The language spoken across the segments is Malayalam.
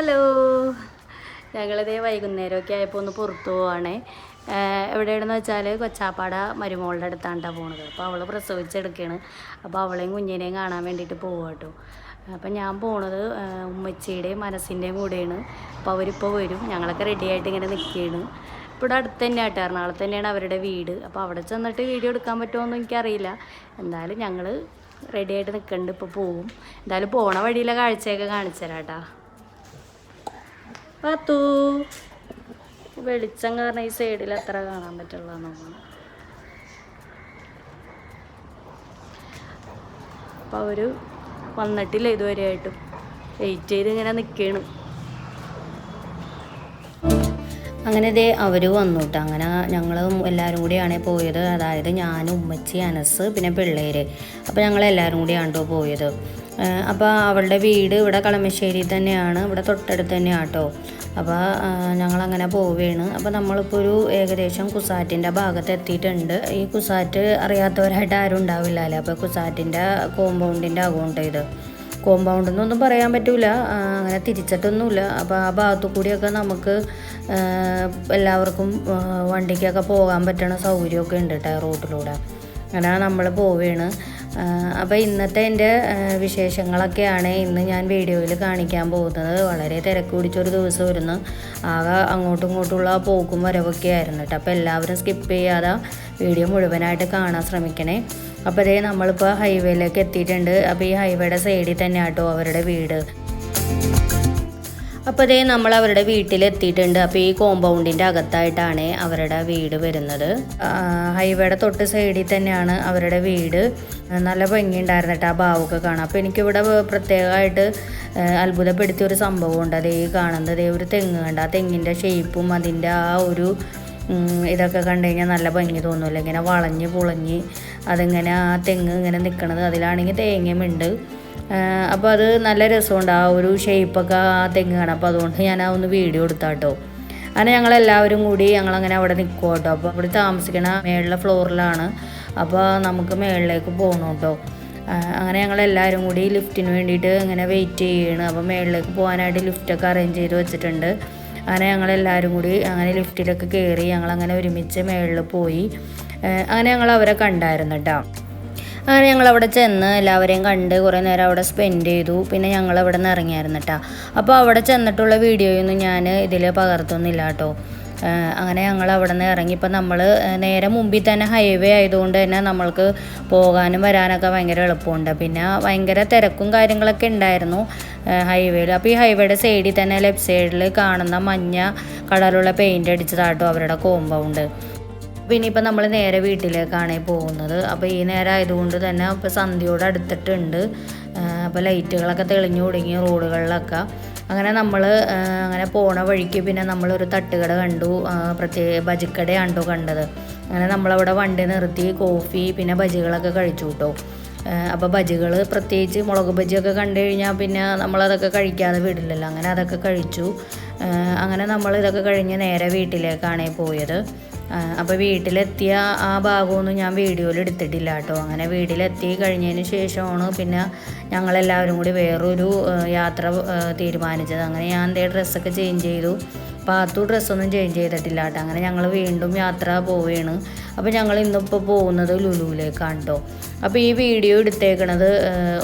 ഹലോ. ഞങ്ങളിതേ വൈകുന്നേരമൊക്കെ ആയപ്പോൾ ഒന്ന് പുറത്തു പോവാണേ. എവിടെയാണെന്ന് വെച്ചാൽ കൊച്ചാപ്പാട മരുമോളുടെ അടുത്താണ് പോണത്. അപ്പോൾ അവൾ പ്രസവിച്ചെടുക്കുകയാണ് അപ്പോൾ അവളെയും കുഞ്ഞിനെയും കാണാൻ വേണ്ടിയിട്ട് പോവുക കേട്ടോ അപ്പം ഞാൻ പോണത് ഉമ്മച്ചിയുടെയും മനസ്സിന്റെയും കൂടെയാണ്. അപ്പോൾ അവരിപ്പോൾ വരും. ഞങ്ങളൊക്കെ റെഡിയായിട്ട് ഇങ്ങനെ നിൽക്കുകയാണ് ഇവിടെ അടുത്ത് തന്നെ ആട്ടോ. എറണാകുളത്ത് തന്നെയാണ് അവരുടെ വീട്. അപ്പോൾ അവിടെ ചെന്നിട്ട് വീഡിയോ എടുക്കാൻ പറ്റുമോ എനിക്കറിയില്ല. എന്തായാലും ഞങ്ങൾ റെഡിയായിട്ട് നിൽക്കുന്നുണ്ട് ഇപ്പോൾ പോവും. എന്തായാലും പോണ വഴിയിലെ കാഴ്ചയൊക്കെ കാണിച്ചു തരാം കേട്ടോ പാത്തു. വെളിച്ചം കാരണം ഈ സൈഡിൽ അത്ര കാണാൻ പറ്റുള്ള നോക്കണം അപ്പം അവർ വന്നിട്ടില്ല ഇതുവരെയായിട്ടും വെയിറ്റ് ചെയ്ത് ഇങ്ങനെ നിൽക്കുകയാണ് അങ്ങനെ ദേ അവർ വന്നു കേട്ടോ അങ്ങനെ ഞങ്ങൾ എല്ലാവരും കൂടിയാണ് പോയത്. അതായത് ഞാൻ ഉമ്മച്ചി അനസ് പിന്നെ പിള്ളേർ അപ്പോൾ ഞങ്ങൾ എല്ലാവരും കൂടിയാണ് കേട്ടോ പോയത്. അപ്പോൾ അവളുടെ വീട് ഇവിടെ കളമശ്ശേരി തന്നെയാണ് ഇവിടെ തൊട്ടടുത്ത് തന്നെയാണ് കേട്ടോ അപ്പോൾ ഞങ്ങളങ്ങനെ പോവുകയാണ് അപ്പോൾ നമ്മളിപ്പോൾ ഒരു ഏകദേശം കുസാറ്റിന്റെ ഭാഗത്ത് എത്തിയിട്ടുണ്ട്. ഈ കുസാറ്റ് അറിയാത്തവരായിട്ട് ആരും ഉണ്ടാവില്ലല്ലോ അപ്പോൾ കുസാറ്റിന്റെ കോമ്പൗണ്ടിന്റെ അകൗണ്ട് ഇത്? കോമ്പൗണ്ട് എന്നൊന്നും പറയാൻ പറ്റില്ല അങ്ങനെ തിരിച്ചിട്ടൊന്നുമില്ല. അപ്പോൾ ആ ഭാഗത്തു കൂടിയൊക്കെ നമുക്ക് എല്ലാവർക്കും വണ്ടിക്കൊക്കെ പോകാൻ പറ്റണ സൗകര്യമൊക്കെ ഉണ്ട് കേട്ടോ റോട്ടിലൂടെ. അങ്ങനെ നമ്മൾ പോവുകയാണ് അപ്പോൾ ഇന്നത്തെ എന്റെ വിശേഷങ്ങളൊക്കെയാണ് ഇന്ന് ഞാൻ വീഡിയോയിൽ കാണിക്കാൻ പോകുന്നത്. വളരെ തിരക്ക് പിടിച്ചൊരു ദിവസമായിരുന്നു. ആകെ അങ്ങോട്ടും ഇങ്ങോട്ടുള്ള പോക്കും വരവൊക്കെ ആയിരുന്നു കേട്ടോ. അപ്പോൾ എല്ലാവരും സ്കിപ്പ് ചെയ്യാതെ വീഡിയോ മുഴുവനായിട്ട് കാണാൻ ശ്രമിക്കണേ. അപ്പോൾ അതേ നമ്മളിപ്പോൾ ഹൈവേയിലേക്ക് എത്തിയിട്ടുണ്ട്. അപ്പോൾ ഈ ഹൈവേയുടെ സൈഡിൽ തന്നെ ആട്ടോ അവരുടെ വീട്. അപ്പോൾ അതേ നമ്മൾ അവരുടെ വീട്ടിലെത്തിയിട്ടുണ്ട്. അപ്പോൾ ഈ കോമ്പൗണ്ടിന്റെ അകത്തായിട്ടാണ് അവരുടെ വീട് വരുന്നത്. ഹൈവേയുടെ തൊട്ട് സൈഡിൽ തന്നെയാണ് അവരുടെ വീട്. നല്ല ഭംഗിയുണ്ടായിരുന്നു കേട്ടോ ആ ഭാവമൊക്കെ കാണാം അപ്പോൾ എനിക്കിവിടെ പ്രത്യേകമായിട്ട് അത്ഭുതപ്പെടുത്തിയ ഒരു സംഭവമുണ്ട്. അതേ കാണുന്നത് ഒരു തെങ്ങ് കണ്ട് ആ തെങ്ങിന്റെ ഷേപ്പും അതിന്റെ ആ ഒരു ഇതൊക്കെ കണ്ടു കഴിഞ്ഞാൽ നല്ല ഭംഗി തോന്നുമല്ലോ. ഇങ്ങനെ വളഞ്ഞ് പുളഞ്ഞ് അതിങ്ങനെ ആ തെങ്ങ് ഇങ്ങനെ നിൽക്കണത് അതിലാണെങ്കിൽ തേങ്ങയുമുണ്ട്. അപ്പോൾ അത് നല്ല രസമുണ്ട്. ആ ഒരു ഷേപ്പൊക്കെ ആ തെങ്ങ് കാണാം. അപ്പോൾ അതുകൊണ്ട് ഞാൻ ആ ഒന്ന് വീഡിയോ എടുത്താട്ടോ. അങ്ങനെ എല്ലാവരും കൂടി ഞങ്ങളങ്ങനെ അവിടെ നിൽക്കും കേട്ടോ അപ്പോൾ അവിടെ താമസിക്കണ മേളിലെ ഫ്ലോറിലാണ് അപ്പോൾ നമുക്ക് മേളിലേക്ക് പോകണം കേട്ടോ അങ്ങനെ ഞങ്ങൾ എല്ലാവരും കൂടി ലിഫ്റ്റിന് വേണ്ടിയിട്ട് ഇങ്ങനെ വെയിറ്റ് ചെയ്യണം. അപ്പോൾ മേളിലേക്ക് പോകാനായിട്ട് ലിഫ്റ്റൊക്കെ അറേഞ്ച് ചെയ്ത് വെച്ചിട്ടുണ്ട്. അങ്ങനെ ഞങ്ങളെല്ലാവരും കൂടി അങ്ങനെ ലിഫ്റ്റിലൊക്കെ കയറി ഞങ്ങളങ്ങനെ ഒരുമിച്ച് മേളിൽ പോയി. അങ്ങനെ ഞങ്ങൾ അവരെ കണ്ടായിരുന്നു കേട്ടോ. അങ്ങനെ ഞങ്ങൾ അവിടെ ചെന്ന് എല്ലാവരെയും കണ്ട് കുറേ നേരം അവിടെ സ്പെൻഡ് ചെയ്തു. പിന്നെ ഞങ്ങൾ അവിടെ നിന്ന് ഇറങ്ങിയായിരുന്നു കേട്ടോ അപ്പോൾ അവിടെ ചെന്നിട്ടുള്ള വീഡിയോയൊന്നും ഞാൻ ഇതിൽ പകർത്തുന്നില്ല കേട്ടോ അങ്ങനെ ഞങ്ങൾ അവിടെ നിന്ന് ഇറങ്ങി. ഇപ്പം നമ്മൾ നേരെ മുമ്പിൽ തന്നെ ഹൈവേ ആയതുകൊണ്ട് തന്നെ നമ്മൾക്ക് പോകാനും വരാനൊക്കെ ഭയങ്കര എളുപ്പമുണ്ട്. പിന്നെ ഭയങ്കര തിരക്കും കാര്യങ്ങളൊക്കെ ഉണ്ടായിരുന്നു ഹൈവേയിൽ അപ്പോൾ ഈ ഹൈവേയുടെ സൈഡിൽ തന്നെ ലെഫ്റ്റ് സൈഡിൽ കാണുന്ന മഞ്ഞ കളറുള്ള പെയിന്റ് അടിച്ചതാട്ടോ അവരുടെ കോമ്പൗണ്ട് പിന്നെ ഇനിയിപ്പോൾ നമ്മൾ നേരെ വീട്ടിലേക്കാണ് പോകുന്നത്. അപ്പോൾ ഈ നേരം ആയതുകൊണ്ട് തന്നെ ഇപ്പോൾ സന്ധ്യയോട് അടുത്തിട്ടുണ്ട്. അപ്പോൾ ലൈറ്റുകളൊക്കെ തെളിഞ്ഞു തുടങ്ങി റോഡുകളിലൊക്കെ. അങ്ങനെ നമ്മൾ അങ്ങനെ പോണ വഴിക്ക് പിന്നെ നമ്മളൊരു തട്ടുകട കണ്ടു. പ്രത്യേക ബജിക്കടയാണ് കണ്ടത്. അങ്ങനെ നമ്മളവിടെ വണ്ടി നിർത്തി കോഫി പിന്നെ ബജികളൊക്കെ കഴിച്ചു കേട്ടോ അപ്പോൾ ബജികൾ പ്രത്യേകിച്ച് മുളക് ബജിയൊക്കെ കണ്ടു കഴിഞ്ഞാൽ പിന്നെ നമ്മളതൊക്കെ കഴിക്കാതെ വിടില്ലല്ലോ. അങ്ങനെ അതൊക്കെ കഴിച്ചു. അങ്ങനെ നമ്മൾ ഇതൊക്കെ കഴിഞ്ഞ് നേരെ വീട്ടിലേക്കാണ് പോയത്. അപ്പോൾ വീട്ടിലെത്തിയ ആ ഭാഗമൊന്നും ഞാൻ വീഡിയോയിൽ എടുത്തിട്ടില്ല കേട്ടോ. അങ്ങനെ വീട്ടിലെത്തി കഴിഞ്ഞതിന് ശേഷമാണ് പിന്നെ ഞങ്ങളെല്ലാവരും കൂടി വേറൊരു യാത്ര തീരുമാനിച്ചത്. അങ്ങനെ ഞാൻ എന്തേ ഡ്രസ്സൊക്കെ ചേഞ്ച് ചെയ്തു. പാത്തു ഡ്രസ്സൊന്നും ചേഞ്ച് ചെയ്തിട്ടില്ല കേട്ടോ. അങ്ങനെ ഞങ്ങൾ വീണ്ടും യാത്ര പോവുകയാണ് അപ്പോൾ ഞങ്ങൾ ഇന്നിപ്പോൾ പോകുന്നത് ലുലുവിലേക്കാണ് കേട്ടോ അപ്പോൾ ഈ വീഡിയോ എടുത്തേക്കണത്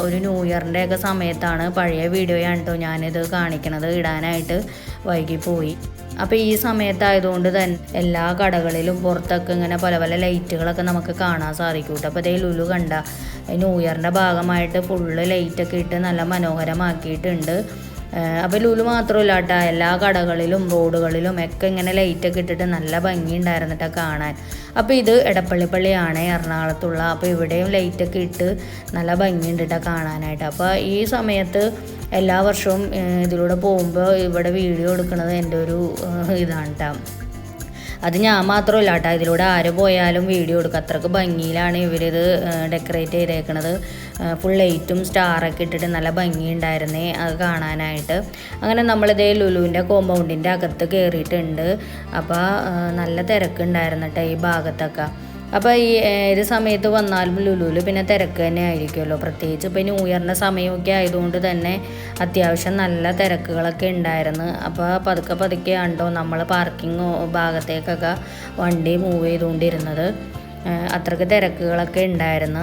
ഒരു ന്യൂ ഇയറിന്റെ ഒക്കെ സമയത്താണ്. പഴയ വീഡിയോയാണ് കേട്ടോ ഞാനിത് കാണിക്കണത് ഇടാനായിട്ട് വൈകിപ്പോയി. അപ്പോൾ ഈ സമയത്തായതുകൊണ്ട് തന്നെ എല്ലാ കടകളിലും പുറത്തൊക്കെ ഇങ്ങനെ പല പല ലൈറ്റുകളൊക്കെ നമുക്ക് കാണാൻ സാധിക്കും കേട്ടോ അപ്പോൾ ലുലു കണ്ട ന്യൂ ഇയറിന്റെ ഭാഗമായിട്ട് ഫുള്ള് ലൈറ്റൊക്കെ ഇട്ട് നല്ല മനോഹരമാക്കിയിട്ടുണ്ട്. അപ്പോൾ ലുലു മാത്രമല്ല കേട്ടോ എല്ലാ കടകളിലും റോഡുകളിലും ഒക്കെ ഇങ്ങനെ ലൈറ്റൊക്കെ ഇട്ടിട്ട് നല്ല ഭംഗിയുണ്ടായിരുന്നു കാണാൻ. അപ്പോൾ ഇത് എടപ്പള്ളിപ്പള്ളിയാണ് എറണാകുളത്തുള്ള അപ്പോൾ ഇവിടെയും ലൈറ്റൊക്കെ ഇട്ട് നല്ല ഭംഗിയുണ്ട് കേട്ടോ കാണാനായിട്ട്. അപ്പോൾ ഈ സമയത്ത് എല്ലാ വർഷവും ഇതിലൂടെ പോകുമ്പോൾ ഇവിടെ വീഡിയോ എടുക്കുന്നത് എന്റെ ഒരു ഇതാണ് കേട്ടോ അത് ഞാൻ മാത്രമല്ല കേട്ടോ ഇതിലൂടെ ആര് പോയാലും വീഡിയോ എടുക്കും. അത്രയ്ക്ക് ഭംഗിയിലാണ് ഇവരിത് ഡെക്കറേറ്റ് ചെയ്തേക്കണത്. ഫുൾ ലൈറ്റും സ്റ്റാറൊക്കെ ഇട്ടിട്ട് നല്ല ഭംഗിയുണ്ടായിരുന്നേ അത് കാണാനായിട്ട്. അങ്ങനെ നമ്മളിതേ ലുലുവിന്റെ കോമ്പൗണ്ടിന്റെ അകത്ത് കയറിയിട്ടുണ്ട് അപ്പോൾ നല്ല തിരക്കുണ്ടായിരുന്നു കേട്ടോ ഈ ഭാഗത്തൊക്കെ. അപ്പോൾ ഈ ഏത് സമയത്ത് വന്നാലും ലുലുവിൽ പിന്നെ തിരക്ക് തന്നെ ആയിരിക്കുമല്ലോ. പ്രത്യേകിച്ച് ഇപ്പോൾ ന്യൂ സമയമൊക്കെ ആയതുകൊണ്ട് തന്നെ അത്യാവശ്യം നല്ല തിരക്കുകളൊക്കെ ഉണ്ടായിരുന്നു. അപ്പോൾ പതുക്കെ പതുക്കെ ആണ്ടോ നമ്മൾ പാർക്കിംഗ് ഭാഗത്തേക്കൊക്കെ വണ്ടി മൂവ് ചെയ്തുകൊണ്ടിരുന്നത്. അത്രയ്ക്ക് തിരക്കുകളൊക്കെ ഉണ്ടായിരുന്നു.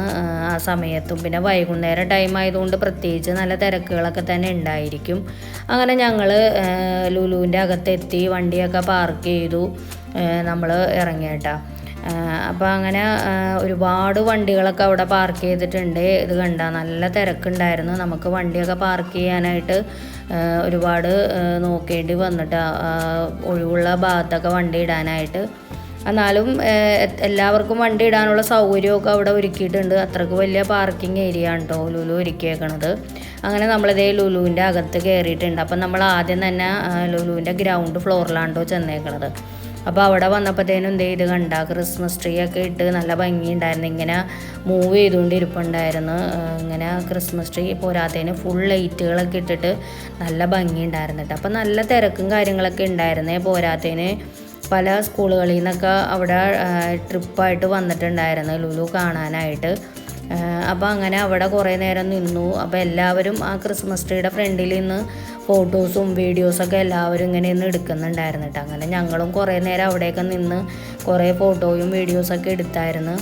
ആ സമയത്തും പിന്നെ വൈകുന്നേരം ടൈം ആയതുകൊണ്ട് പ്രത്യേകിച്ച് നല്ല തിരക്കുകളൊക്കെ തന്നെ ഉണ്ടായിരിക്കും. അങ്ങനെ ഞങ്ങൾ ലുലുവിന്റെ അകത്തെത്തി വണ്ടിയൊക്കെ പാർക്ക് ചെയ്തു. നമ്മൾ ഇറങ്ങിയേട്ടാ. അപ്പോൾ അങ്ങനെ ഒരുപാട് വണ്ടികളൊക്കെ അവിടെ പാർക്ക് ചെയ്തിട്ടുണ്ട്. ഇത് കണ്ട നല്ല തിരക്കുണ്ടായിരുന്നു. നമുക്ക് വണ്ടിയൊക്കെ പാർക്ക് ചെയ്യാനായിട്ട് ഒരുപാട് നോക്കേണ്ടി വന്നിട്ട് ഒഴിവുള്ള ഭാഗത്തൊക്കെ വണ്ടി ഇടാനായിട്ട്. എന്നാലും എല്ലാവർക്കും വണ്ടി ഇടാനുള്ള സൗകര്യമൊക്കെ അവിടെ ഒരുക്കിയിട്ടുണ്ട്. അത്രയ്ക്ക് വലിയ പാർക്കിംഗ് ഏരിയ ആണ് കേട്ടോ ലുലു ഒരുക്കിയേക്കണത്. അങ്ങനെ നമ്മളിതേ ലുലുവിന്റെ അകത്ത് കയറിയിട്ടുണ്ട് അപ്പം നമ്മൾ ആദ്യം തന്നെ ലുലുവിന്റെ ഗ്രൗണ്ട് ഫ്ലോറിലാണ് കേട്ടോ ചെന്നേക്കണത്. അപ്പോൾ അവിടെ വന്നപ്പോഴത്തേനും എന്ത് ചെയ്ത് കണ്ട ക്രിസ്മസ് ട്രീ ഒക്കെ ഇട്ട് നല്ല ഭംഗിയുണ്ടായിരുന്നു. ഇങ്ങനെ മൂവ് ചെയ്തുകൊണ്ടിരിപ്പുണ്ടായിരുന്നു. ഇങ്ങനെ ക്രിസ്മസ് ട്രീ പോരാത്തതിന് ഫുൾ ലൈറ്റുകളൊക്കെ ഇട്ടിട്ട് നല്ല ഭംഗിയുണ്ടായിരുന്നു കേട്ടോ. അപ്പോൾ നല്ല തിരക്കും കാര്യങ്ങളൊക്കെ ഉണ്ടായിരുന്നേ പോരാത്തതിന്. പല സ്കൂളുകളിൽ നിന്നൊക്കെ അവിടെ ട്രിപ്പായിട്ട് വന്നിട്ടുണ്ടായിരുന്നു ലുലു കാണാനായിട്ട്. അപ്പോൾ അങ്ങനെ അവിടെ കുറേ നേരം നിന്നു. അപ്പോൾ എല്ലാവരും ആ ക്രിസ്മസ് ട്രീയുടെ ഫ്രണ്ടിൽ നിന്ന് ഫോട്ടോസും വീഡിയോസൊക്കെ എല്ലാവരും ഇങ്ങനെ ഇന്ന് എടുക്കുന്നുണ്ടായിരുന്നു കേട്ടോ അങ്ങനെ ഞങ്ങളും കുറേ നേരം അവിടെയൊക്കെ നിന്ന് കുറേ ഫോട്ടോയും വീഡിയോസൊക്കെ എടുത്തായിരുന്നു.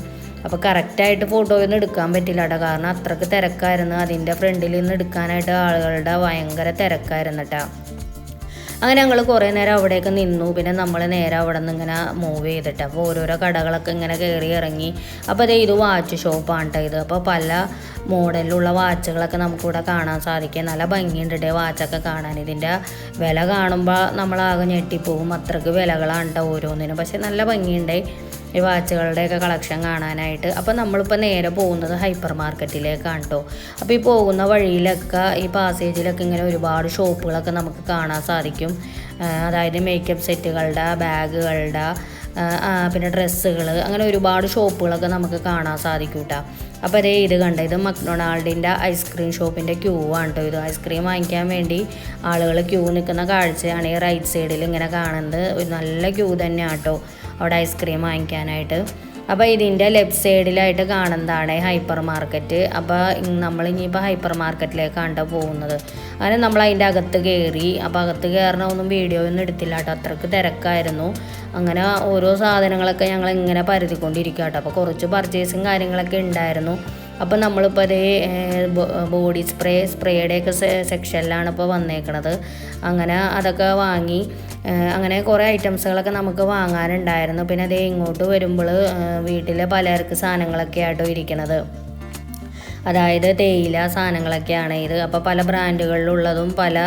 അപ്പോൾ കറക്റ്റായിട്ട് ഫോട്ടോയൊന്നും എടുക്കാൻ പറ്റില്ല കേട്ടോ കാരണം അത്രയ്ക്ക് തിരക്കായിരുന്നു. അതിന്റെ ഫ്രണ്ടിൽ നിന്ന് എടുക്കാനായിട്ട് ആളുകളുടെ ഭയങ്കര തിരക്കായിരുന്നു കേട്ടോ അങ്ങനെ ഞങ്ങൾ കുറേ നേരം അവിടെയൊക്കെ നിന്നു. പിന്നെ നമ്മൾ നേരെ അവിടെ നിന്ന് ഇങ്ങനെ മൂവ് ചെയ്തിട്ട്. അപ്പോൾ ഓരോരോ കടകളൊക്കെ ഇങ്ങനെ കയറി ഇറങ്ങി. അപ്പോൾ അതേ ഇത് വാച്ച് ഷോപ്പാണ് ഇത്. അപ്പോൾ പല മോഡലിലുള്ള വാച്ചുകളൊക്കെ നമുക്കിവിടെ കാണാൻ സാധിക്കും. നല്ല ഭംഗിയുണ്ട് ഇട്ടേ വാച്ചൊക്കെ കാണാൻ. ഇതിന്റെ വില കാണുമ്പോൾ നമ്മളാകെ ഞെട്ടിപ്പോവും. അത്രയ്ക്ക് വിലകളാണ് കേട്ടോ ഓരോന്നിനും. പക്ഷേ നല്ല ഭംഗിയുണ്ട്. ഈ വാച്ചുകളുടെയൊക്കെ കളക്ഷൻ കാണാനായിട്ട്. അപ്പോൾ നമ്മളിപ്പോൾ നേരെ പോകുന്നത് ഹൈപ്പർ മാർക്കറ്റിലേക്കാണ് കേട്ടോ അപ്പോൾ ഈ പോകുന്ന വഴിയിലൊക്കെ ഈ പാസേജിലൊക്കെ ഇങ്ങനെ ഒരുപാട് ഷോപ്പുകളൊക്കെ നമുക്ക് കാണാൻ സാധിക്കും. അതായത് മേക്കപ്പ് സെറ്റുകളുടെ ബാഗുകളുടെ പിന്നെ ഡ്രസ്സുകൾ അങ്ങനെ ഒരുപാട് ഷോപ്പുകളൊക്കെ നമുക്ക് കാണാൻ സാധിക്കും കേട്ടോ അപ്പോൾ അതേ ഇത് കണ്ട? ഇത് മക്ഡൊണാൾഡിന്റെ ഐസ്ക്രീം ഷോപ്പിന്റെ ക്യൂ ആണ് കേട്ടോ ഇത്. ഐസ്ക്രീം വാങ്ങിക്കാൻ വേണ്ടി ആളുകൾ ക്യൂ നിൽക്കുന്ന കാഴ്ചയാണ് ഈ റൈറ്റ് സൈഡിൽ ഇങ്ങനെ കാണുന്നത്. നല്ല ക്യൂ തന്നെയാണ് കേട്ടോ അവിടെ ഐസ്ക്രീം വാങ്ങിക്കാനായിട്ട്. അപ്പോൾ ഇതിന്റെ ലെഫ്റ്റ് സൈഡിലായിട്ട് കാണുന്നതാണ് ഹൈപ്പർ മാർക്കറ്റ്. അപ്പോൾ നമ്മൾ ഇനിയിപ്പോൾ ഹൈപ്പർ മാർക്കറ്റിലേക്കാണ് പോകുന്നത്. അങ്ങനെ നമ്മൾ അതിന്റെ അകത്ത് കയറി അപ്പോൾ അകത്ത് കയറണ ഒന്നും വീഡിയോ ഒന്നും എടുത്തില്ല കേട്ടോ. അത്രയ്ക്ക് തിരക്കായിരുന്നു. അങ്ങനെ ഓരോ സാധനങ്ങളൊക്കെ ഞങ്ങൾ ഇങ്ങനെ പരതിക്കൊണ്ടിരിക്കുക കേട്ടോ അപ്പോൾ കുറച്ച് പർച്ചേസും കാര്യങ്ങളൊക്കെ ഉണ്ടായിരുന്നു. അപ്പോൾ നമ്മളിപ്പോൾ അതേ ബോഡി സ്പ്രേ സ്പ്രേയുടെയൊക്കെ സെക്ഷനിലാണ് ഇപ്പോൾ വന്നേക്കണത്. അങ്ങനെ അതൊക്കെ വാങ്ങി അങ്ങനെ കുറേ ഐറ്റംസുകളൊക്കെ നമുക്ക് വാങ്ങാനുണ്ടായിരുന്നു. പിന്നെ അതേ ഇങ്ങോട്ട് വരുമ്പോൾ വീട്ടിലെ പലചരക്ക് സാധനങ്ങളൊക്കെ ആയിട്ടോ ഇരിക്കണത്. അതായത് തേയില സാധനങ്ങളൊക്കെയാണ് ഇത്. അപ്പോൾ പല ബ്രാൻഡുകളിലുള്ളതും പല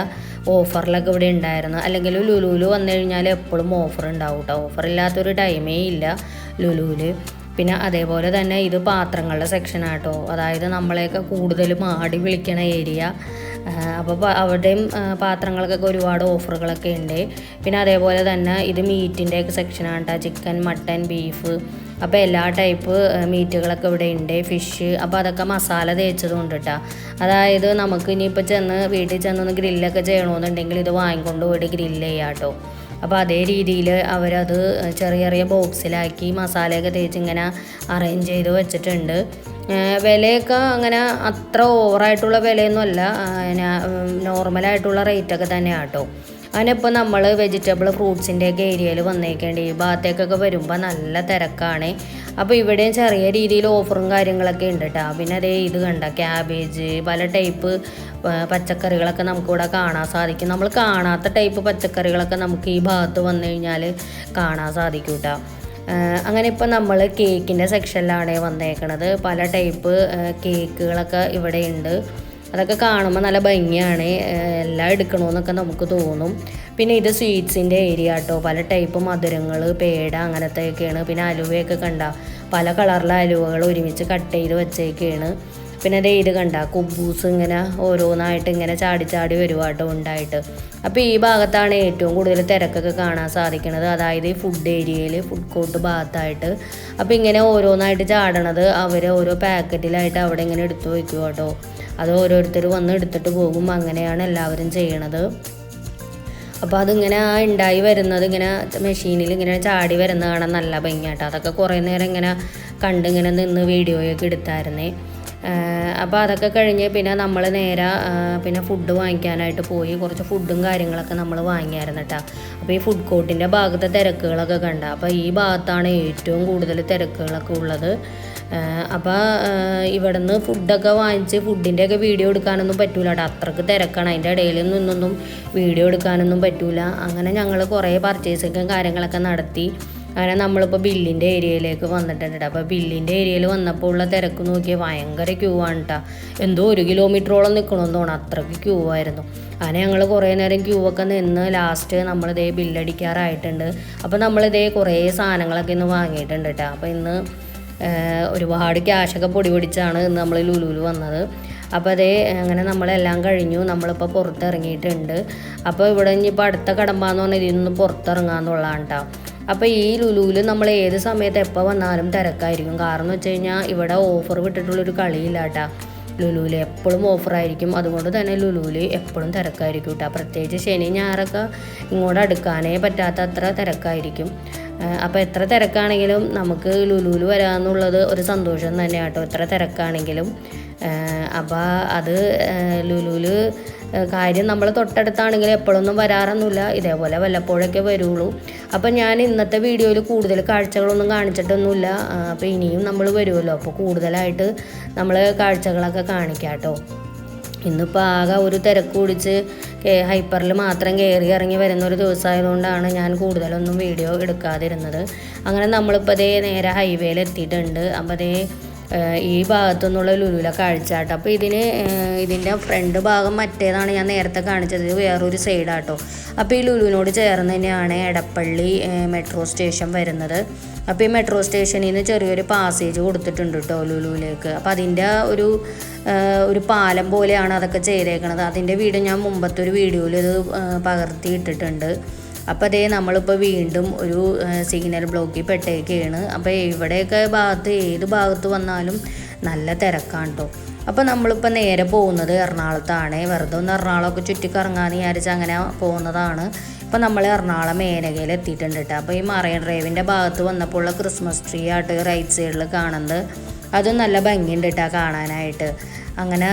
ഓഫറിലൊക്കെ ഇവിടെ ഉണ്ടായിരുന്നു. അല്ലെങ്കിൽ ലുലുവിൽ വന്നു കഴിഞ്ഞാൽ എപ്പോഴും ഓഫർ ഉണ്ടാവും കേട്ടോ ഓഫർ ഇല്ലാത്തൊരു ടൈമേ ഇല്ല ലുലുവിൽ പിന്നെ അതേപോലെ തന്നെ ഇത് പാത്രങ്ങളുടെ സെക്ഷനാട്ടോ അതായത് നമ്മളെയൊക്കെ കൂടുതലും ആടി വിളിക്കണ ഏരിയ അപ്പോൾ അവിടെയും പാത്രങ്ങൾക്കൊക്കെ ഒരുപാട് ഓഫറുകളൊക്കെ ഉണ്ട് പിന്നെ അതേപോലെ തന്നെ ഇത് മീറ്റിന്റെയൊക്കെ സെക്ഷനാണ് കേട്ടോ ചിക്കൻ മട്ടൻ ബീഫ് അപ്പോൾ എല്ലാ ടൈപ്പ് മീറ്റുകളൊക്കെ ഇവിടെ ഉണ്ട് ഫിഷ് അപ്പോൾ അതൊക്കെ മസാല തേച്ചതുകൊണ്ട് കേട്ടോ അതായത് നമുക്ക് ഇനിയിപ്പോൾ ചെന്ന് വീട്ടിൽ ചെന്നൊന്ന് ഗ്രില്ലൊക്കെ ചെയ്യണമെന്നുണ്ടെങ്കിൽ ഇത് വാങ്ങിക്കൊണ്ട് പോയിട്ട് ഗ്രില്ല് ചെയ്യാം കേട്ടോ അപ്പോൾ അതേ രീതിയിൽ അവരത് ചെറിയ ചെറിയ ബോക്സിലാക്കി മസാലയൊക്കെ തേച്ച് ഇങ്ങനെ അറേഞ്ച് ചെയ്ത് വെച്ചിട്ടുണ്ട്. വിലയൊക്കെ അങ്ങനെ അത്ര ഓവറായിട്ടുള്ള വിലയൊന്നുമല്ല. നോർമലായിട്ടുള്ള റേറ്റൊക്കെ തന്നെയാണ് കേട്ടോ അങ്ങനെ ഇപ്പോൾ നമ്മൾ വെജിറ്റബിൾ ഫ്രൂട്ട്സിന്റെയൊക്കെ ഏരിയയിൽ വന്നേക്കേണ്ടി. ഈ ഭാഗത്തേക്കൊക്കെ വരുമ്പോൾ നല്ല തിരക്കാണ്. അപ്പോൾ ഇവിടെയും ചെറിയ രീതിയിൽ ഓഫറും കാര്യങ്ങളൊക്കെ ഉണ്ട് കേട്ടോ പിന്നെ അതേ ഇത് കണ്ട ക്യാബേജ് പല ടൈപ്പ് പച്ചക്കറികളൊക്കെ നമുക്കിവിടെ കാണാൻ സാധിക്കും. നമ്മൾ കാണാത്ത ടൈപ്പ് പച്ചക്കറികളൊക്കെ നമുക്ക് ഈ ഭാഗത്ത് വന്നു കഴിഞ്ഞാൽ കാണാൻ സാധിക്കും കേട്ടോ അങ്ങനെ ഇപ്പോൾ നമ്മൾ കേക്കിന്റെ സെക്ഷനിലാണ് വന്നേക്കണത്. പല ടൈപ്പ് കേക്കുകളൊക്കെ ഇവിടെ ഉണ്ട്. അതൊക്കെ കാണുമ്പോൾ നല്ല ഭംഗിയാണ്. എല്ലാം എടുക്കണമെന്നൊക്കെ നമുക്ക് തോന്നും. പിന്നെ ഇത് സ്വീറ്റ്സിന്റെ ഏരിയ കേട്ടോ. പല ടൈപ്പ് മധുരങ്ങൾ പേട അങ്ങനത്തെയൊക്കെയാണ്. പിന്നെ അലുവയൊക്കെ കണ്ട. പല കളറിലെ അലുവകൾ ഒരുമിച്ച് കട്ട് ചെയ്ത് വെച്ചേക്കാണ്. പിന്നെ ദേ ഇത് കണ്ട. കുബൂസ് ഇങ്ങനെ ഓരോന്നായിട്ട് ഇങ്ങനെ ചാടി ചാടി വരുവാട്ടോ ഉണ്ടായിട്ട്. അപ്പോൾ ഈ ഭാഗത്താണ് ഏറ്റവും കൂടുതൽ തിരക്കൊക്കെ കാണാൻ സാധിക്കുന്നത് അതായത് ഈ ഫുഡ് ഏരിയയിൽ ഫുഡ് കോർട്ട് ഭാഗത്തായിട്ട്. അപ്പോൾ ഇങ്ങനെ ഓരോന്നായിട്ട് ചാടണത് അവർ ഓരോ പാക്കറ്റിലായിട്ട് അവിടെ ഇങ്ങനെ എടുത്തു വയ്ക്കുവാട്ടോ അത് ഓരോരുത്തർ വന്ന് എടുത്തിട്ട് പോകും. അങ്ങനെയാണ് എല്ലാവരും ചെയ്യണത്. അപ്പോൾ അതിങ്ങനെ ആ ഉണ്ടായി വരുന്നത് ഇങ്ങനെ മെഷീനിൽ ഇങ്ങനെ ചാടി വരുന്നതാണ് കാണാൻ നല്ല ഭംഗിയാട്ടോ. അതൊക്കെ കുറേ നേരം ഇങ്ങനെ കണ്ട് ഇങ്ങനെ നിന്ന് വീഡിയോയൊക്കെ എടുത്തായിരുന്നേ. അപ്പോൾ അതൊക്കെ കഴിഞ്ഞ് പിന്നെ നമ്മൾ നേരെ പിന്നെ ഫുഡ് വാങ്ങിക്കാനായിട്ട് പോയി. കുറച്ച് ഫുഡും കാര്യങ്ങളൊക്കെ നമ്മൾ വാങ്ങിയായിരുന്നു കേട്ടോ അപ്പോൾ ഈ ഫുഡ് കോർട്ടിന്റെ ഭാഗത്തെ തിരക്കുകളൊക്കെ കണ്ട. അപ്പോൾ ഈ ഭാഗത്താണ് ഏറ്റവും കൂടുതൽ തിരക്കുകളൊക്കെ ഉള്ളത്. അപ്പോൾ ഇവിടുന്ന് ഫുഡൊക്കെ വാങ്ങിച്ച് ഫുഡിന്റെയൊക്കെ വീഡിയോ എടുക്കാനൊന്നും പറ്റൂല അത്രയ്ക്ക് തിരക്കാണ്. അതിന്റെ ഇടയിൽ നിന്നൊന്നും വീഡിയോ എടുക്കാനൊന്നും പറ്റൂല. അങ്ങനെ ഞങ്ങൾ കുറേ പർച്ചേസിങ്ങും കാര്യങ്ങളൊക്കെ നടത്തി. അങ്ങനെ നമ്മളിപ്പോൾ ബില്ലിന്റെ ഏരിയയിലേക്ക് വന്നിട്ടുണ്ട് ട്ടോ. അപ്പോൾ ബില്ലിന്റെ ഏരിയയിൽ വന്നപ്പോൾ ഉള്ള തിരക്ക് നോക്കിയാൽ ഭയങ്കര ക്യൂ ആണ് കേട്ടോ എന്തോ ഒരു കിലോമീറ്ററോളം നിൽക്കണമെന്ന് തോന്നുന്നു. അത്രയ്ക്ക് ക്യൂ ആയിരുന്നു. അങ്ങനെ ഞങ്ങൾ കുറേ നേരം ക്യൂ ഒക്കെ നിന്ന് ലാസ്റ്റ് നമ്മളിതേ ബില്ലടിക്കാറായിട്ടുണ്ട് അപ്പോൾ നമ്മളിതേ കുറേ സാധനങ്ങളൊക്കെ ഇന്ന് വാങ്ങിയിട്ടുണ്ട് കേട്ടോ അപ്പോൾ ഇന്ന് ഒരുപാട് ക്യാഷൊക്കെ പൊടി പൊടിച്ചാണ് നമ്മൾ ലുലുവിൽ വന്നത്. അപ്പോൾ അതേ അങ്ങനെ നമ്മളെല്ലാം കഴിഞ്ഞു. നമ്മളിപ്പോൾ പുറത്തിറങ്ങിയിട്ടുണ്ട്. അപ്പോൾ ഇവിടെ ഇനിയിപ്പോൾ അടുത്ത കടമ്പാന്ന് പറഞ്ഞാൽ ഇതിൽ നിന്ന് പുറത്തിറങ്ങാന്നുള്ളതാണ് കേട്ടോ അപ്പോൾ ഈ ലുലുവിൽ നമ്മൾ ഏത് സമയത്ത് എപ്പോൾ വന്നാലും തിരക്കായിരിക്കും. കാരണം എന്ന് വെച്ച് കഴിഞ്ഞാൽ ഇവിടെ ഓഫർ വിട്ടിട്ടുള്ളൊരു കളിയില്ല കേട്ടോ ലുലുവിൽ എപ്പോഴും ഓഫറായിരിക്കും അതുകൊണ്ട് തന്നെ ലുലുവിൽ എപ്പോഴും തിരക്കായിരിക്കും കേട്ടോ പ്രത്യേകിച്ച് ശനി ഞായറൊക്കെ ഇങ്ങോട്ട് അടുക്കാനേ പറ്റാത്ത അത്ര തിരക്കായിരിക്കും. അപ്പോൾ എത്ര തിരക്കാണെങ്കിലും നമുക്ക് ലുലുവിൽ വരാമെന്നുള്ളത് ഒരു സന്തോഷം തന്നെയാണ് കേട്ടോ. എത്ര തിരക്കാണെങ്കിലും. അപ്പോൾ അത് ലുലുവിൽ കാര്യം നമ്മൾ തൊട്ടടുത്താണെങ്കിൽ എപ്പോഴൊന്നും വരാറൊന്നുമില്ല. ഇതേപോലെ വല്ലപ്പോഴൊക്കെ വരുള്ളൂ. അപ്പം ഞാൻ ഇന്നത്തെ വീഡിയോയിൽ കൂടുതൽ കാഴ്ചകളൊന്നും കാണിച്ചിട്ടൊന്നുമില്ല. അപ്പോൾ ഇനിയും നമ്മൾ വരുമല്ലോ. അപ്പോൾ കൂടുതലായിട്ട് നമ്മൾ കാഴ്ചകളൊക്കെ കാണിക്കാം കേട്ടോ. ഇന്നിപ്പോൾ ആകെ ഒരു തിരക്ക് പിടിച്ച് ഹൈപ്പറിൽ മാത്രം കയറി ഇറങ്ങി വരുന്ന ഒരു ദിവസമായതുകൊണ്ടാണ് ഞാൻ കൂടുതലൊന്നും വീഡിയോ എടുക്കാതിരുന്നത്. അങ്ങനെ നമ്മളിപ്പോൾ അതേ നേരെ ഹൈവേയിൽ എത്തിയിട്ടുണ്ട്. അപ്പോൾ അതേ ഈ ഭാഗത്തു നിന്നുള്ള ലുലുവിലെ അപ്പോൾ ഇതിന് ഇതിന്റെ ഫ്രണ്ട് ഭാഗം മറ്റേതാണ് ഞാൻ നേരത്തെ കാണിച്ചത്. ഇത് വേറൊരു സൈഡാട്ടോ. അപ്പോൾ ഈ ലുലുവിനോട് ചേർന്ന് തന്നെയാണ് എടപ്പള്ളി മെട്രോ സ്റ്റേഷൻ വരുന്നത്. അപ്പോൾ ഈ മെട്രോ സ്റ്റേഷനിൽ നിന്ന് ചെറിയൊരു പാസേജ് കൊടുത്തിട്ടുണ്ട് കേട്ടോ ലുലുവിലേക്ക്. അപ്പോൾ അതിന്റെ ഒരു ഒരു പാലം പോലെയാണ് അതൊക്കെ ചെയ്തേക്കണത്. അതിന്റെ വീട് ഞാൻ മുമ്പത്തെ ഒരു വീഡിയോയിൽ ഇത് പകർത്തി ഇട്ടിട്ടുണ്ട് അപ്പോൾ അതേ നമ്മളിപ്പോൾ വീണ്ടും ഒരു സിഗ്നൽ ബ്ലോക്കിൽ പെട്ടേക്കാണ് അപ്പോൾ ഇവിടെയൊക്കെ ഭാഗത്ത് ഏത് ഭാഗത്ത് വന്നാലും നല്ല തിരക്കാണ് കേട്ടോ അപ്പോൾ നമ്മളിപ്പോൾ നേരെ പോകുന്നത് എറണാകുളത്താണ്. വെറുതെ ഒന്ന് എറണാകുളമൊക്കെ ചുറ്റിക്കറങ്ങാന്ന് വിചാരിച്ച് അങ്ങനെ പോകുന്നതാണ്. ഇപ്പോൾ നമ്മൾ എറണാകുളം മേനകയിൽ എത്തിയിട്ടുണ്ട് കേട്ടോ അപ്പോൾ ഈ മറൈൻ ഡ്രൈവിന്റെ ഭാഗത്ത് വന്നപ്പോൾ ഉള്ള ക്രിസ്മസ് ട്രീ ആയിട്ട് റൈറ്റ് സൈഡിൽ കാണുന്നത്. അതും നല്ല ഭംഗിയുണ്ട് കേട്ടോ കാണാനായിട്ട്. അങ്ങനെ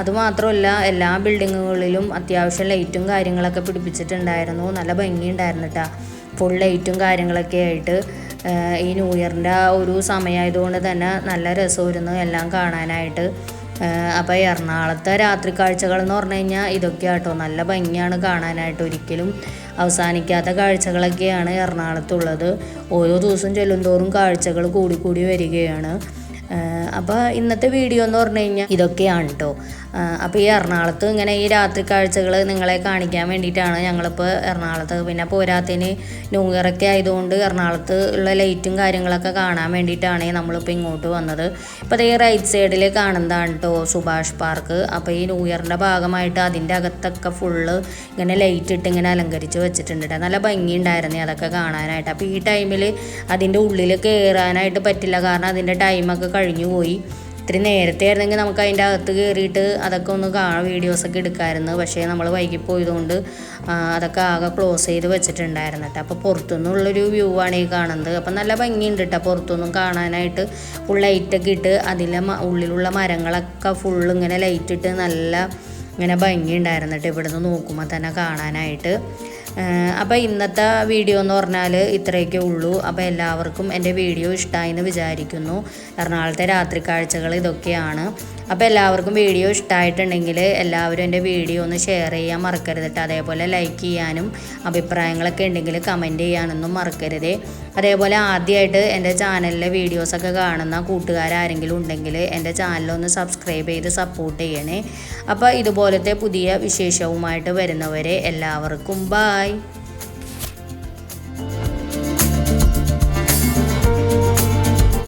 അതുമാത്രമല്ല എല്ലാ ബിൽഡിങ്ങുകളിലും അത്യാവശ്യം ലൈറ്റും കാര്യങ്ങളൊക്കെ പിടിപ്പിച്ചിട്ടുണ്ടായിരുന്നു. നല്ല ഭംഗിയുണ്ടായിരുന്നു കേട്ടോ ഫുൾ ലൈറ്റും കാര്യങ്ങളൊക്കെ ആയിട്ട് ഈ ന്യൂ ഇയറിന്റെ ആ ഒരു സമയമായതുകൊണ്ട് തന്നെ നല്ല രസമായിരുന്നു എല്ലാം കാണാനായിട്ട്. അപ്പോൾ എറണാകുളത്തെ രാത്രി കാഴ്ചകൾ എന്ന് പറഞ്ഞു കഴിഞ്ഞാൽ ഇതൊക്കെയാട്ടോ നല്ല ഭംഗിയാണ് കാണാനായിട്ട് ഒരിക്കലും. അവസാനിക്കാത്ത കാഴ്ചകളൊക്കെയാണ് എറണാകുളത്തുള്ളത്. ഓരോ ദിവസം ചെല്ലുന്തോറും കാഴ്ചകൾ കൂടിക്കൂടി വരികയാണ്. അപ്പോൾ ഇന്നത്തെ വീഡിയോ എന്ന് പറഞ്ഞു കഴിഞ്ഞാൽ ഇതൊക്കെയാണ് കേട്ടോ അപ്പോൾ ഈ എറണാകുളത്ത് ഇങ്ങനെ ഈ രാത്രി കാഴ്ചകൾ നിങ്ങളെ കാണിക്കാൻ വേണ്ടിയിട്ടാണ് ഞങ്ങളിപ്പോൾ എറണാകുളത്ത്. പിന്നെ പോരാത്തതിന് ന്യൂ ഇയറൊക്കെ ആയതുകൊണ്ട് എറണാകുളത്ത് ഉള്ള ലൈറ്റും കാര്യങ്ങളൊക്കെ കാണാൻ വേണ്ടിയിട്ടാണ് നമ്മളിപ്പോൾ ഇങ്ങോട്ട് വന്നത്. ഇപ്പോൾ ഈ റൈറ്റ് സൈഡിൽ കാണുന്നതാണ് കേട്ടോ സുഭാഷ് പാർക്ക്. അപ്പോൾ ഈ ന്യൂ ഇയറിന്റെ ഭാഗമായിട്ട് അതിന്റെ അകത്തൊക്കെ ഫുള്ള് ഇങ്ങനെ ലൈറ്റ് ഇട്ട് ഇങ്ങനെ അലങ്കരിച്ച് വെച്ചിട്ടുണ്ട് നല്ല നല്ല ഭംഗിയുണ്ടായിരുന്നു അതൊക്കെ കാണാനായിട്ട്. അപ്പോൾ ഈ ടൈമിൽ അതിന്റെ ഉള്ളിൽ കയറാനായിട്ട് പറ്റില്ല. കാരണം അതിന്റെ ടൈമൊക്കെ കഴിഞ്ഞു പോയി ഇത്തിരി നേരത്തെ ആയിരുന്നെങ്കിൽ നമുക്ക് അതിന്റെ അകത്ത് കയറിയിട്ട് അതൊക്കെ ഒന്ന് കാണാം വീഡിയോസൊക്കെ എടുക്കാമായിരുന്നു പക്ഷേ നമ്മൾ വൈകി പോയതുകൊണ്ട് അതൊക്കെ ആകെ ക്ലോസ് ചെയ്ത് വെച്ചിട്ടുണ്ടായിരുന്നു കേട്ടോ. അപ്പോൾ പുറത്തുനിന്നുള്ളൊരു വ്യൂ ആണ് ഈ കാണുന്നത്. അപ്പം നല്ല ഭംഗിയുണ്ട് കേട്ടോ പുറത്തുനിന്നും കാണാനായിട്ട്. ഫുൾ ലൈറ്റൊക്കെ ഇട്ട് അതിലെ ഉള്ളിലുള്ള മരങ്ങളൊക്കെ ഫുൾ ഇങ്ങനെ ലൈറ്റ് ഇട്ട് നല്ല ഇങ്ങനെ ഭംഗിയുണ്ടായിരുന്നു കേട്ടോ ഇവിടുന്ന് നോക്കുമ്പോൾ തന്നെ കാണാനായിട്ട്. അപ്പോൾ ഇന്നത്തെ വീഡിയോ എന്ന് പറഞ്ഞാൽ ഇത്രയൊക്കെ ഉള്ളൂ. അപ്പോൾ എല്ലാവർക്കും എന്റെ വീഡിയോ ഇഷ്ടമായി എന്ന് വിചാരിക്കുന്നു. എറണാകുളത്തെ രാത്രി കാഴ്ചകൾ ഇതൊക്കെയാണ്. അപ്പോൾ എല്ലാവർക്കും വീഡിയോ ഇഷ്ടമായിട്ടുണ്ടെങ്കിൽ എല്ലാവരും എന്റെ വീഡിയോ ഒന്ന് ഷെയർ ചെയ്യാൻ മറക്കരുത് കേട്ടോ അതേപോലെ ലൈക്ക് ചെയ്യാനും അഭിപ്രായങ്ങളൊക്കെ ഉണ്ടെങ്കിൽ കമന്റ് ചെയ്യാനൊന്നും മറക്കരുത്. അതേപോലെ ആദ്യമായിട്ട് എന്റെ ചാനലിലെ വീഡിയോസൊക്കെ കാണുന്ന കൂട്ടുകാരാരെങ്കിലും ഉണ്ടെങ്കിൽ എന്റെ ചാനലൊന്ന് സബ്സ്ക്രൈബ് ചെയ്ത് സപ്പോർട്ട് ചെയ്യണേ. അപ്പോൾ ഇതുപോലത്തെ പുതിയ വിശേഷവുമായിട്ട് വരുന്നവരെ എല്ലാവർക്കും ബായ് Okay.